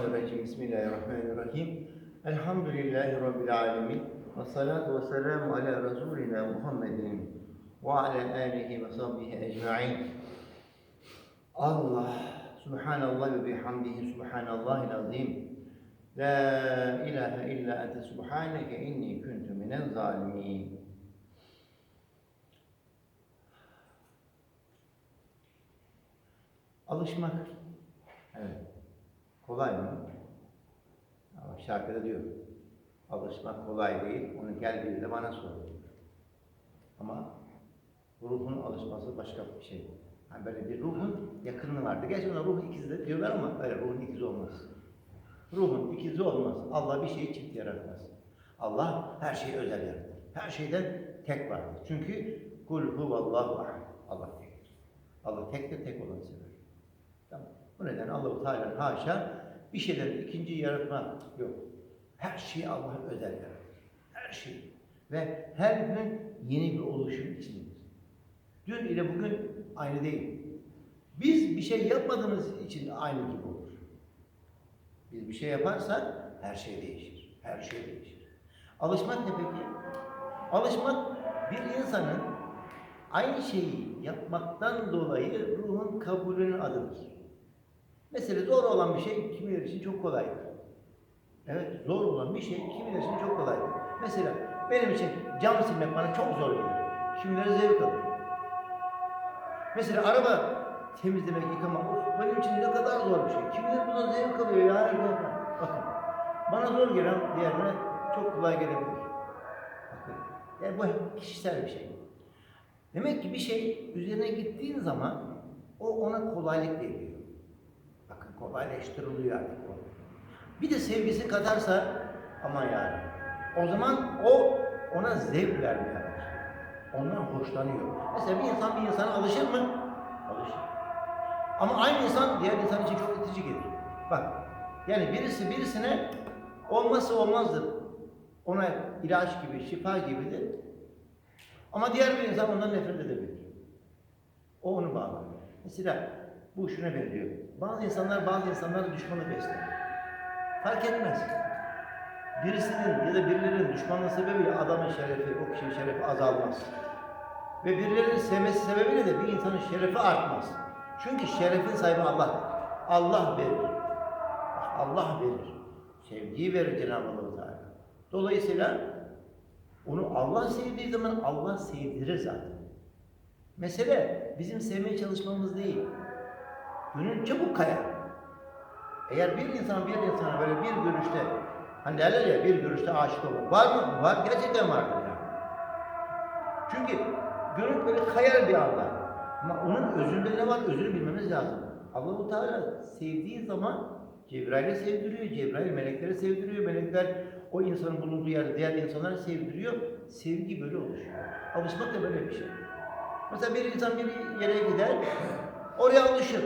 الرجيم بسم الله الرحمن الرحيم الحمد لله رب العالمين والصلاة والسلام على رسولنا محمد وعلى آله وصحبه أجمعين الله سبحان الله وبحمده سبحان الله العظيم لا إله إلا أنت سبحانك إني كنت من الظالمين Alışmak. Evet. Kolay mı? Ama şarkıda diyor. Alışmak kolay değil. Onu gel bir de bana sor. Ama ruhun alışması başka bir şey. Yani böyle bir ruhun yakınlığı vardı. Gerçi ona ruhun ikizi de diyorlar ama öyle ruhun ikizi olmaz. Ruhun ikizi olmaz. Allah bir şeyi çift yaratmaz. Allah her şeyi özel yaratır. Her şeyden tek vardır. Çünkü kul huvallahu ahad. Allah tektir. Allah tektir, tek olanı sever. Bu nedenle Allah-u Teala haşa bir şeyleri ikinci yaratma yok. Her şeyi Allah özel yaratır. Her şeyi. Ve her gün yeni bir oluşum içindedir. Dün ile bugün aynı değil. Biz bir şey yapmadığımız için aynı gibi olur. Biz bir şey yaparsak her şey değişir. Her şey değişir. Alışmak ne peki? Alışmak bir insanın aynı şeyi yapmaktan dolayı ruhun kabulünün adıdır. Mesela zor olan bir şey kimileri için çok kolaydır. Evet, zor olan bir şey kimileri için çok kolaydır. Mesela benim için cam silmek bana çok zor gelir. Kimileri zevk alır. Mesela araba temizlemek, yıkamak of, benim için ne kadar zor bir şey. Kimileri bundan zevk alıyor ya. yapar. Bakın, bana zor gelen diğerine çok kolay gelebilir. Yani bu kişisel bir şey. Demek ki bir şey üzerine gittiğin zaman o ona kolaylık veriyor. Kolaylaştırılıyor artık o. Bir de sevgisi katarsa aman yani. O zaman o ona zevk vermeye başlıyor. Ondan hoşlanıyor. Mesela bir insan bir insana alışır mı? Alışır. Ama aynı insan diğer insan için çok itici gelir. Bak yani birisi birisine olmazsa olmazdır. Ona ilaç gibi, şifa gibidir. Ama diğer bir insan ondan nefret edebilir. O onu bağlar. Mesela bu şuna benziyor. Bazı insanlar bazı insanlara düşmanı besler. Fark etmez. Birisinin ya da birilerinin düşmanlığı sebebiyle adamın şerefi, o kişinin şerefi azalmaz. Ve birilerinin sevmesi sebebiyle de bir insanın şerefi artmaz. Çünkü şerefin sahibi Allah. Allah verir. Allah verir. Sevgiyi verir Cenab-ı Allah Teala. Dolayısıyla onu Allah sevdiği zaman Allah sevdirir zaten. Mesele bizim sevmeye çalışmamız değil. Gönül çabuk kayar. Eğer bir insan bir insana böyle bir görüşte, hani derler ya bir görüşte aşık olur. Var mı? Var. Gerçekten vardır yani. Çünkü gönül böyle kayar bir anda. Ama onun özünde ne var? Özünü bilmemiz lazım. Allahu Teala sevdiği zaman Cebrail'e sevdiriyor, Cebrail meleklere sevdiriyor, melekler o insanın bulunduğu yerde diğer insanlara sevdiriyor. Sevgi böyle oluşuyor. Alışmak da böyle bir şey. Mesela bir insan bir yere gider, oraya alışır.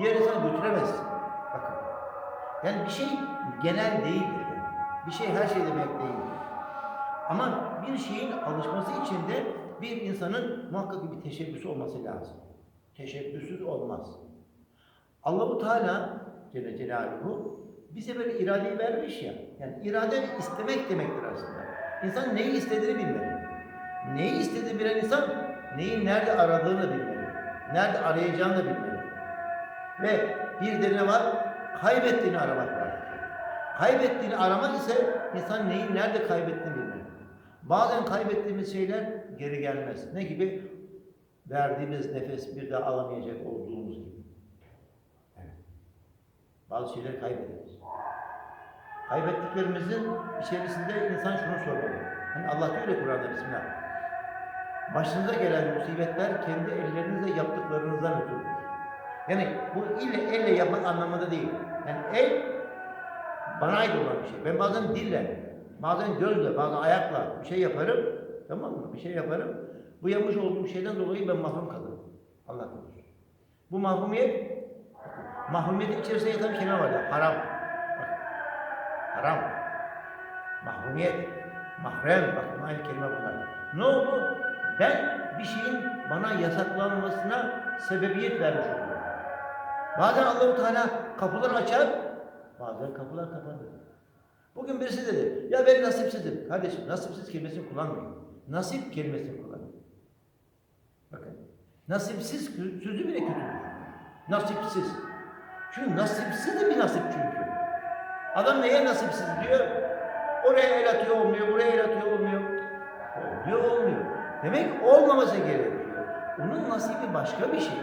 Diğer insanı götüremez. Bakın. Yani bir şey genel değildir. Bir şey her şey demek değildir. Ama bir şeyin alışması için de bir insanın muhakkak bir teşebbüsü olması lazım. Teşebbüsüz olmaz. Allahu Teala Celle Celaluhu bize böyle iradeyi vermiş ya. Yani irade istemek demektir aslında. İnsan neyi istediğini bilmeli. Neyi istediğini bilen insan neyi nerede aradığını bilmeli. Nerede arayacağını da bilmeli. Ve bir de ne var? Kaybettiğini aramak var. Kaybettiğini aramak ise insan neyi nerede kaybettiğini bilmeli. Bazen kaybettiğimiz şeyler geri gelmez. Ne gibi? Verdiğimiz nefes bir daha alamayacak olduğumuz gibi. Bazı şeyler kaybederiz. Kaybettiklerimizin içerisinde insan şunu sormalı. Hani Allah diyor ya Kur'an'da Bismillah. Başınıza gelen musibetler kendi ellerinizle yaptıklarınızdan ötürüdür. Yani bu ile elle yapmak anlamında değil. Yani el bana ait olan bir şey. Ben bazen dille, bazen gözle, bazen ayakla bir şey yaparım. Tamam mı? Bir şey yaparım. Bu yapmış olduğum şeyden dolayı ben mahrum kalırım. Allah korusun. Bu mahrumiyet, mahrumiyetin içerisinde yatan bir kelime var ya, haram. Haram. Mahrumiyet, mahrem, bakın aynı kelime bunlar. Ne oldu? Ben bir şeyin bana yasaklanmasına sebebiyet vermiş oldum. Bazen Allahu Teala kapıları açar, Bazen kapılar kapandı. Bugün birisi dedi, ya ben nasipsizim. Kardeşim nasipsiz kelimesini kullanmayın. Nasip kelimesini kullanın. Bakın, nasipsiz sö- sözü bile kötüdür. Nasipsiz. Çünkü nasipsiz de bir nasip çünkü. Adam neye nasipsiz diyor? Oraya el atıyor olmuyor, buraya el atıyor olmuyor. Olmuyor olmuyor. Demek olmaması gerekiyor. Onun nasibi başka bir şey.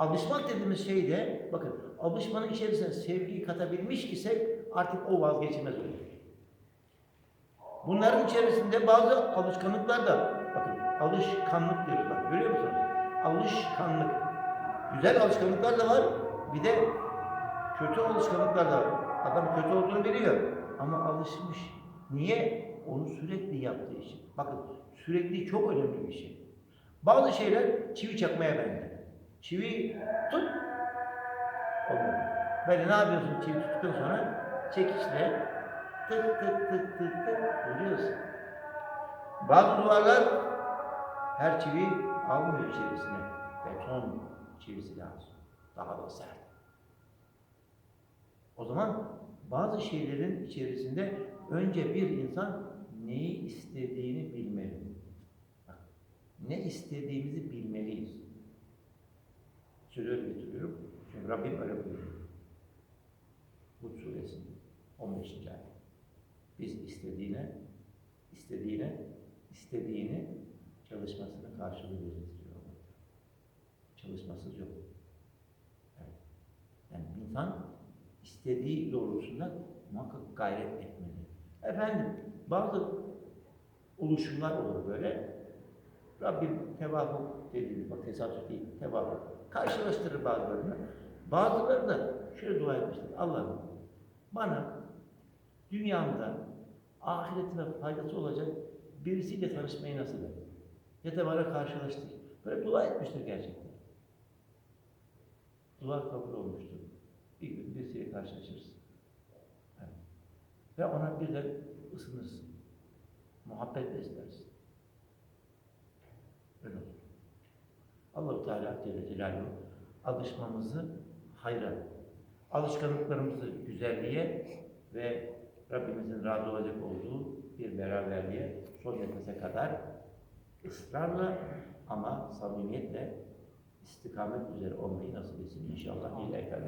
Alışmak dediğimiz şey de, bakın alışmanın içerisine sevgiyi katabilmiş isek artık o vazgeçilmez olur. Bunların içerisinde bazı alışkanlıklar da, bakın alışkanlık diyoruz bak görüyor musunuz? Alışkanlık. Güzel alışkanlıklar da var, bir de kötü alışkanlıklar da var. Adam kötü olduğunu biliyor ama alışmış. Niye? Onu sürekli yaptığı için. Bakın sürekli çok önemli bir şey. Bazı şeyler çivi çakmaya benzer. Çivi tut, olmuyor. Böyle ne yapıyorsun çivi tuttuktan sonra? Çekiçle tık tık tık tık tık vuruyorsun. Bazı duvarlar her çivi almıyor içerisine. Beton çivisi lazım. Daha da sert. O zaman bazı şeylerin içerisinde önce bir insan neyi istediğini bilmeli. Ne istediğimizi bilmeliyiz. Sözü öyle getiriyorum. Çünkü Rabbim öyle buyuruyor. Hud suresinin 15. ayet. Biz istediğine, istediğine, istediğini çalışmasını karşılığı veririz diyor. Çalışmasız yok. Evet. Yani insan istediği doğrultusunda muhakkak gayret etmeli. Efendim bazı oluşumlar olur böyle. Rabbim tevafuk dediğimiz, bak tesadüf değil, tevafuk. Karşılaştırır bazılarını. Bazıları da şöyle dua etmişler. Allah'ım bana dünyamda ahiretime faydası olacak birisiyle tanışmayı nasip et. Bana karşılaştır. Böyle dua etmiştir gerçekten. Dua kabul olmuştur. Bir gün birisiyle karşılaşırsın. Evet. Ve ona birden ısınırsın. Muhabbet beslersin. Öyle olur. Allah-u Teala Celle Celaluhu alışmamızı hayra, alışkanlıklarımızı güzelliğe ve Rabbimizin razı olacak olduğu bir beraberliğe son nefese kadar ısrarla ama samimiyetle istikamet üzere olmayı nasip etsin inşallah. İlahi Teala.